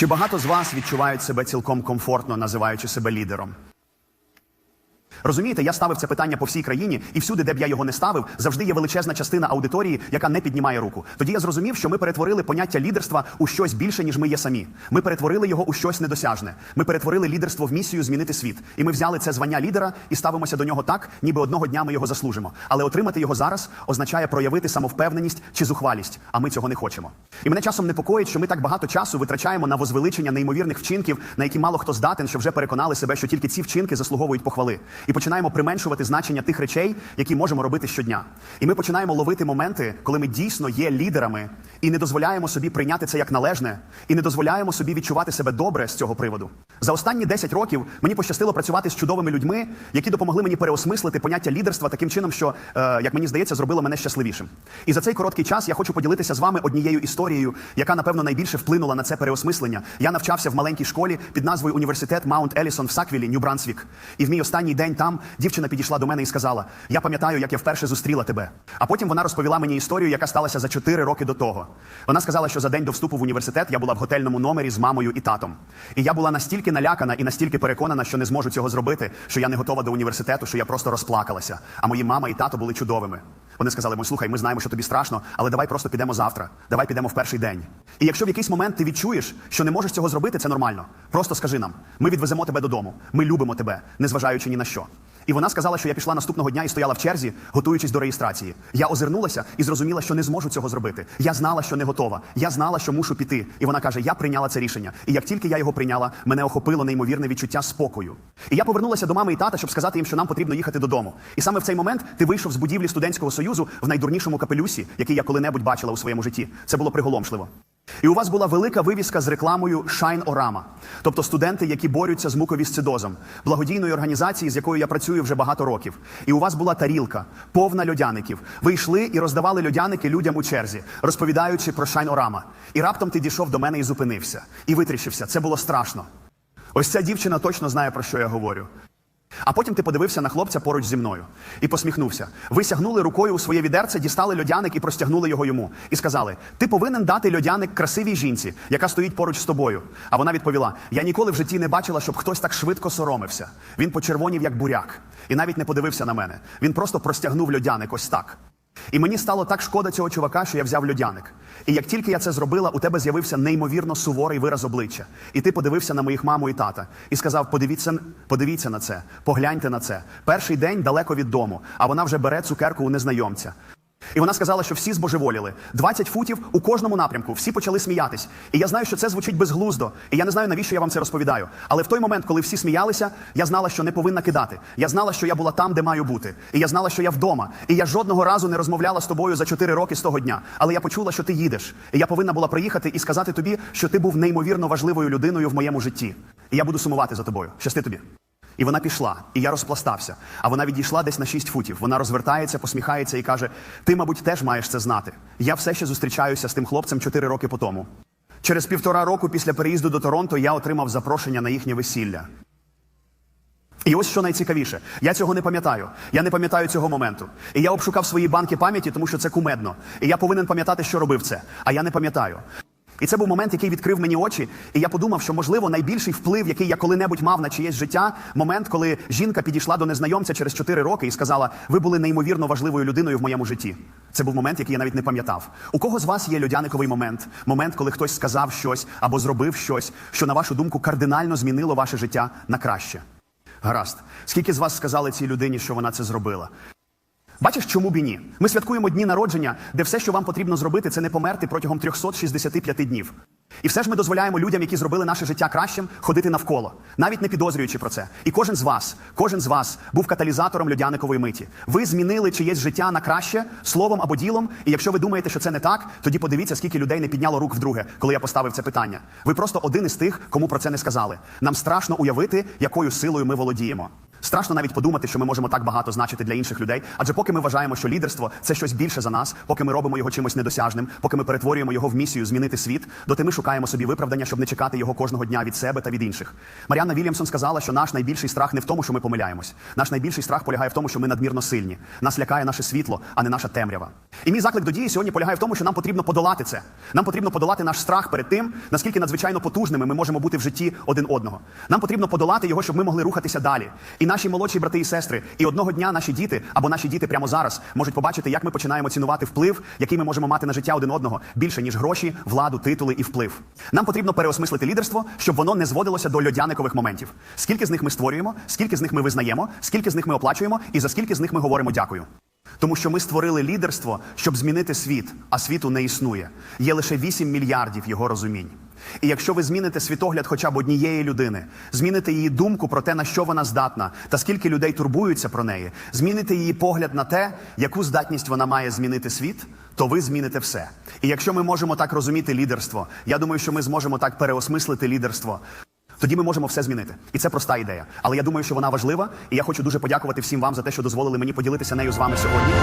Чи багато з вас відчувають себе цілком комфортно, називаючи себе лідером? Розумієте, я ставив це питання по всій країні, і всюди, де б я його не ставив, завжди є величезна частина аудиторії, яка не піднімає руку. Тоді я зрозумів, що ми перетворили поняття лідерства у щось більше, ніж ми є самі. Ми перетворили його у щось недосяжне. Ми перетворили лідерство в місію змінити світ. І ми взяли це звання лідера і ставимося до нього так, ніби одного дня ми його заслужимо. Але отримати його зараз означає проявити самовпевненість чи зухвалість. А ми цього не хочемо. І мене часом непокоїть, що ми так багато часу витрачаємо на возвеличення неймовірних вчинків, на які мало хто здатен, що вже переконали себе, що тільки ці вчинки заслуговують похвали. І починаємо применшувати значення тих речей, які можемо робити щодня. І ми починаємо ловити моменти, коли ми дійсно є лідерами і не дозволяємо собі прийняти це як належне, і не дозволяємо собі відчувати себе добре з цього приводу. За останні 10 років мені пощастило працювати з чудовими людьми, які допомогли мені переосмислити поняття лідерства таким чином, що, е, як мені здається, зробило мене щасливішим. І за цей короткий час я хочу поділитися з вами однією історією, яка напевно найбільше вплинула на це переосмислення. Я навчався в маленькій школі під назвою Університет Маунт Елісон в Саквілі, Нью-Брансвік. І в мій останній день там дівчина підійшла до мене і сказала: Я пам'ятаю, як я вперше зустріла тебе. А потім вона розповіла мені історію, яка сталася за 4 роки до того. Вона сказала, що за день до вступу в університет я була в готельному номері з мамою і татом. І я була настільки налякана і настільки переконана, що не зможу цього зробити, що я не готова до університету, що я просто розплакалася. А мої мама і тато були чудовими. Вони сказали: «Мой, слухай, ми знаємо, що тобі страшно, але давай просто підемо завтра. Давай підемо в перший день. І якщо в якийсь момент ти відчуєш, що не можеш цього зробити, це нормально. Просто скажи нам: ми відвеземо тебе додому. Ми любимо тебе, незважаючи ні на що. І вона сказала, що я пішла наступного дня і стояла в черзі, готуючись до реєстрації. Я озирнулася і зрозуміла, що не зможу цього зробити. Я знала, що не готова. Я знала, що мушу піти. І вона каже: Я прийняла це рішення. І як тільки я його прийняла, мене охопило неймовірне відчуття спокою. І я повернулася до мами і тата, щоб сказати їм, що нам потрібно їхати додому. І саме в цей момент ти вийшов з будівлі студентського союзу в найдурнішому капелюсі, який я коли-небудь бачила у своєму житті. Це було приголомшливо. І у вас була велика вивіска з рекламою Shine Orama, тобто студенти, які борються з муковісцидозом, благодійної організації, з якою я працюю вже багато років. І у вас була тарілка, повна льодяників. Ви йшли і роздавали льодяники людям у черзі, розповідаючи про Shine Orama. І раптом ти дійшов до мене і зупинився, і витріщився. Це було страшно. Ось ця дівчина точно знає, про що я говорю. А потім ти подивився на хлопця поруч зі мною і посміхнувся. Ви сягнули рукою у своє відерце, дістали льодяник і простягнули його йому. І сказали: Ти повинен дати льодяник красивій жінці, яка стоїть поруч з тобою. А вона відповіла: Я ніколи в житті не бачила, щоб хтось так швидко соромився. Він почервонів, як буряк, і навіть не подивився на мене. Він просто простягнув льодяник ось так. І мені стало так шкода цього чувака, що я взяв льодяник. І як тільки я це зробила, у тебе з'явився неймовірно суворий вираз обличчя. І ти подивився на моїх маму і тата і сказав: подивіться, подивіться на це, погляньте на це. Перший день далеко від дому, а вона вже бере цукерку у незнайомця. І вона сказала, що всі збожеволіли. 20 футів у кожному напрямку. Всі почали сміятись. І я знаю, що це звучить безглуздо. І я не знаю, навіщо я вам це розповідаю. Але в той момент, коли всі сміялися, я знала, що не повинна кидати. Я знала, що я була там, де маю бути. І я знала, що я вдома. І я жодного разу не розмовляла з тобою за 4 роки з того дня. Але я почула, що ти їдеш. І я повинна була приїхати і сказати тобі, що ти був неймовірно важливою людиною в моєму житті. І я буду сумувати за тобою. Щасти тобі. І вона пішла, і я розпластався. А вона відійшла десь на 6 футів. Вона розвертається, посміхається і каже: Ти, мабуть, теж маєш це знати. Я все ще зустрічаюся з тим хлопцем 4 роки по тому. Через півтора року після переїзду до Торонто я отримав запрошення на їхнє весілля. І ось що найцікавіше, я цього не пам'ятаю. Я не пам'ятаю цього моменту. І я обшукав свої банки пам'яті, тому що це кумедно. І я повинен пам'ятати, що робив це. А я не пам'ятаю. І це був момент, який відкрив мені очі, і я подумав, що можливо найбільший вплив, який я коли-небудь мав на чиєсь життя, момент, коли жінка підійшла до незнайомця через 4 роки і сказала: Ви були неймовірно важливою людиною в моєму житті. Це був момент, який я навіть не пам'ятав. У кого з вас є льодяниковий момент? Момент, коли хтось сказав щось або зробив щось, що, на вашу думку, кардинально змінило ваше життя на краще. Гаразд. Скільки з вас сказали цій людині, що вона це зробила? Бачиш, чому б і ні? Ми святкуємо дні народження, де все, що вам потрібно зробити, це не померти протягом 365 днів. І все ж ми дозволяємо людям, які зробили наше життя кращим, ходити навколо, навіть не підозрюючи про це. І кожен з вас, кожен з вас був каталізатором льодяникової миті. Ви змінили чиєсь життя на краще словом або ділом. І якщо ви думаєте, що це не так, тоді подивіться, скільки людей не підняло рук вдруге, коли я поставив це питання. Ви просто один із тих, кому про це не сказали. Нам страшно уявити, якою силою ми володіємо. Страшно навіть подумати, що ми можемо так багато значити для інших людей. Адже поки ми вважаємо, що лідерство це щось більше за нас, поки ми робимо його чимось недосяжним, поки ми перетворюємо його в місію змінити світ, доти ми шукаємо собі виправдання, щоб не чекати його кожного дня від себе та від інших. Маріанна Вільямсон сказала, що наш найбільший страх не в тому, що ми помиляємось. Наш найбільший страх полягає в тому, що ми надмірно сильні. Нас лякає наше світло, а не наша темрява. І мій заклик до дії сьогодні полягає в тому, що нам потрібно подолати це. Нам потрібно подолати наш страх перед тим, наскільки надзвичайно потужними ми можемо бути в житті один одного. Нам потрібно подолати його, щоб ми могли рухатися далі. І наші молодші брати і сестри, і одного дня наші діти або наші діти прямо зараз можуть побачити, як ми починаємо цінувати вплив, який ми можемо мати на життя один одного більше ніж гроші, владу, титули і вплив. Нам потрібно переосмислити лідерство, щоб воно не зводилося до льодяникових моментів. Скільки з них ми створюємо, скільки з них ми визнаємо, скільки з них ми оплачуємо, і за скільки з них ми говоримо дякую. Тому що ми створили лідерство, щоб змінити світ, а світу не існує. Є лише 8 мільярдів його розумінь. І якщо ви зміните світогляд хоча б однієї людини, зміните її думку про те, на що вона здатна, та скільки людей турбуються про неї, зміните її погляд на те, яку здатність вона має змінити світ, то ви зміните все. І якщо ми можемо так розуміти лідерство, я думаю, що ми зможемо так переосмислити лідерство. Тоді ми можемо все змінити. І це проста ідея. Але я думаю, що вона важлива, і я хочу дуже подякувати всім вам за те, що дозволили мені поділитися нею з вами сьогодні.